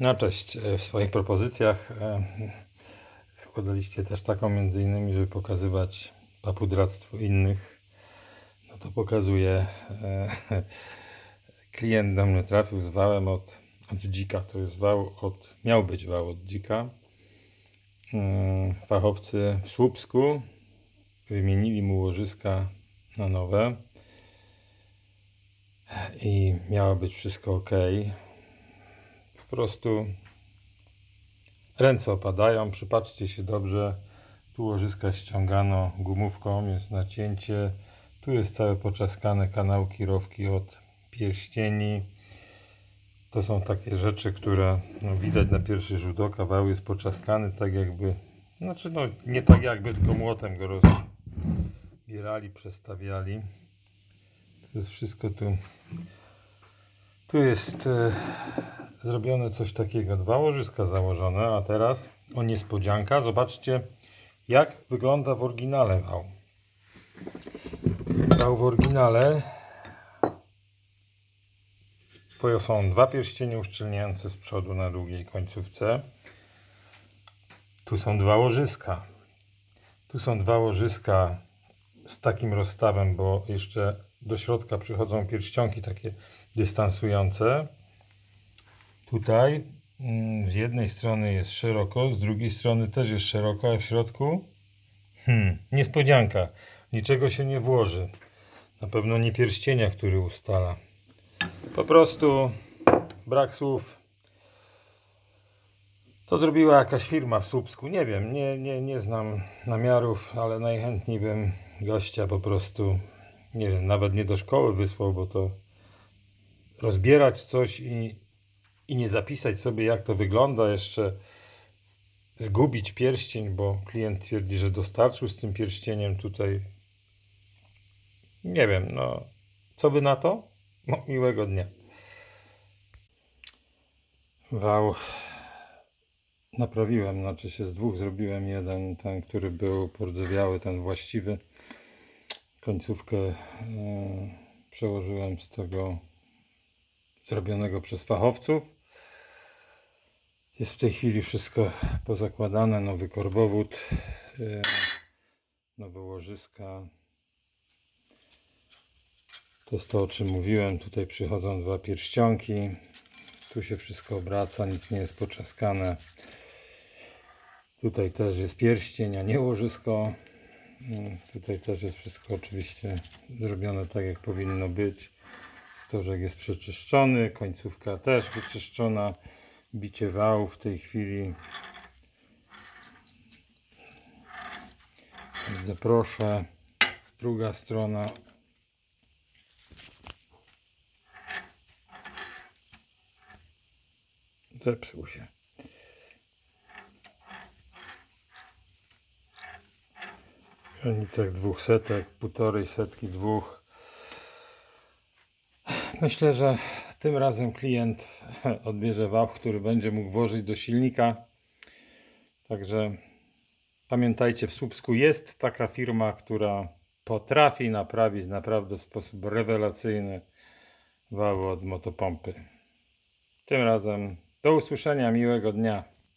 No cześć. E, W swoich propozycjach e, składaliście też taką między innymi, żeby pokazywać papudractwo innych. No to pokazuję. E, Klient do mnie trafił z wałem od, od dzika. To jest wał od, miał być wał od dzika. Mm, Fachowcy w Słupsku wymienili mu łożyska na nowe i miało być wszystko ok. Po prostu ręce opadają, przypatrzcie się dobrze. Tu łożyska ściągano gumówką, jest nacięcie. Tu jest całe poczaskane kanałki, rowki od pierścieni. To są takie rzeczy, które no, widać na pierwszy rzut oka. Wał jest poczaskany tak jakby, znaczy no nie tak jakby, tylko młotem go rozbierali, przestawiali. To jest wszystko tu. Tu jest e, zrobione coś takiego. Dwa łożyska założone, a teraz o niespodzianka. Zobaczcie, jak wygląda w oryginale wał. Wał w oryginale to są dwa pierścienie uszczelniające z przodu na długiej końcówce. Tu są dwa łożyska. Tu są dwa łożyska z takim rozstawem, bo jeszcze do środka przychodzą pierścionki takie dystansujące. Tutaj mm, z jednej strony jest szeroko, z drugiej strony też jest szeroko, a w środku hmm, niespodzianka. Niczego się nie włoży. Na pewno nie pierścienia, który ustala. Po prostu brak słów. To zrobiła jakaś firma w Słupsku. Nie wiem, nie, nie, nie znam namiarów, ale najchętniej bym gościa po prostu, nie wiem, nawet nie do szkoły wysłał, bo to rozbierać coś i, i nie zapisać sobie, jak to wygląda, jeszcze zgubić pierścień, bo klient twierdzi, że dostarczył z tym pierścieniem tutaj. Nie wiem, no. Co wy na to? No, miłego dnia. Wał naprawiłem, znaczy się z dwóch zrobiłem jeden, ten, który był pordzewiały, ten właściwy. Końcówkę e, przełożyłem z tego zrobionego przez fachowców. Jest w tej chwili wszystko pozakładane, nowy korbowód, e, nowe łożyska. To jest to, o czym mówiłem. Tutaj przychodzą dwa pierścionki. Tu się wszystko obraca, nic nie jest poczaskane. Tutaj też jest pierścień, a nie łożysko. Mm, Tutaj też jest wszystko oczywiście zrobione tak, jak powinno być. Stożek jest przeczyszczony, końcówka też wyczyszczona. Bicie wału w tej chwili. Bardzo proszę. Druga strona. Zepsuł się. Granicach dwóch setek, półtorej setki, dwóch. Myślę, że tym razem klient odbierze wał, który będzie mógł włożyć do silnika. Także pamiętajcie, w Słupsku jest taka firma, która potrafi naprawić naprawdę w sposób rewelacyjny wały od motopompy. Tym razem do usłyszenia, miłego dnia.